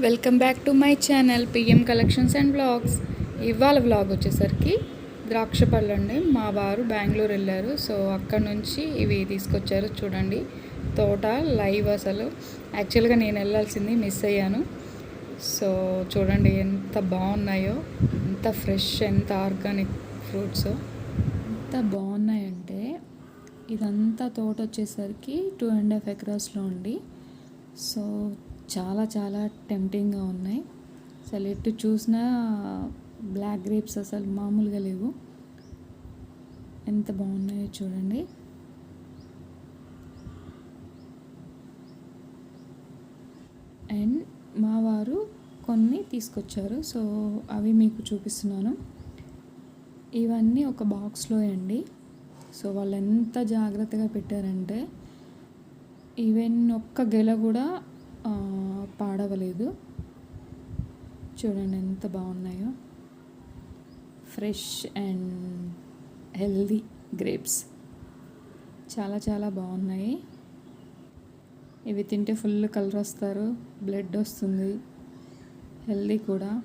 Welcome back to my channel PM collections and blogs ఇవాళ vlog వచ్చేసరికి ద్రాక్ష పళ్ళు అండి. మా వారు బెంగళూరు వెళ్ళారు. సో అక్కడ నుంచి ఇవి తీసుకొచ్చారు. చూడండి తోట లైవ్ అసలు. యాక్చువల్గా నేను వెళ్ళాల్సింది మిస్ అయ్యాను. సో చూడండి ఎంత బాగున్నాయో. ఎంత ఫ్రెష్ ఎంత ఆర్గానిక్ ఫ్రూట్స్. ఎంత బాగున్నాయంటే ఇదంతా తోట వచ్చేసరికి టూ అండ్ హాఫ్ ఎకరాస్లో ఉండి సో చాలా చాలా టెంప్టింగ్గా ఉన్నాయి. అసలు ఎటు చూసినా బ్లాక్ గ్రేప్స్ అసలు మామూలుగా లేవు. ఎంత బాగున్నాయో చూడండి. అండ్ మా వారు కొన్ని తీసుకొచ్చారు. సో అవి మీకు చూపిస్తున్నాను. ఇవన్నీ ఒక బాక్స్లో అండి. సో వాళ్ళు ఎంత జాగ్రత్తగా పెట్టారంటే ఈవెన్ ఒక్క గెల కూడా పాడవలేదు చూడండి ఎంత బాగున్నాయో. Fresh and healthy grapes. చాలా చాలా బాగున్నాయి. ఇవి తింటే ఫుల్ కలర్ వస్తారు. బ్లడ్ వస్తుంది. హెల్దీ కూడా.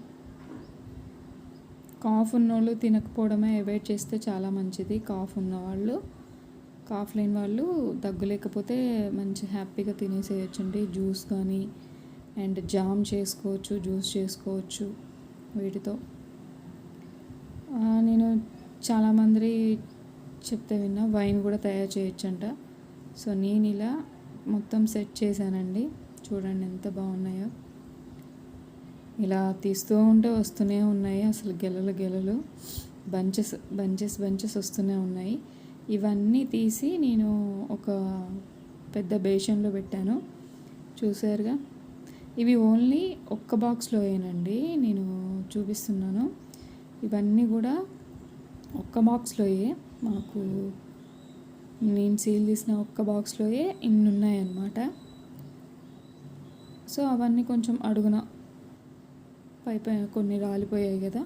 కాఫ్ ఉన్నోళ్ళు తినకపోవడమే అవాయిడ్ చేస్తే చాలా మంచిది. కాఫ్ ఉన్నవాళ్ళు కాఫ్ లేని వాళ్ళు దగ్గు లేకపోతే మంచి హ్యాపీగా తినేసేయచ్చండి. జ్యూస్ కానీ అండ్ జామ్ చేసుకోవచ్చు జ్యూస్ చేసుకోవచ్చు వీటితో. నేను చాలామంది చెప్తే విన్నా వైన్ కూడా తయారు చేయొచ్చంట. సో నేను ఇలా మొత్తం సెట్ చేశానండి. చూడండి ఎంత బాగున్నాయో. ఇలా తీస్తూ ఉంటే వస్తూనే ఉన్నాయి. అసలు గెలలు గెలలు. బంచెస్ బంచెస్ బంచెస్ వస్తూనే ఉన్నాయి. ఇవన్నీ తీసి నేను ఒక పెద్ద బేషన్లో పెట్టాను. చూసారుగా ఇవి ఓన్లీ ఒక్క బాక్స్లోయేనండి నేను చూపిస్తున్నాను. ఇవన్నీ కూడా ఒక్క బాక్స్లోయే. మాకు నేను సీల్ తీసిన ఒక్క బాక్స్లోయే ఇన్ని ఉన్నాయన్నమాట సో అవన్నీ కొంచెం అడుగున పై కొన్ని రాలిపోయాయి కదా.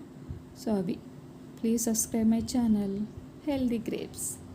సో అవి. Please subscribe my channel. Healthy grapes.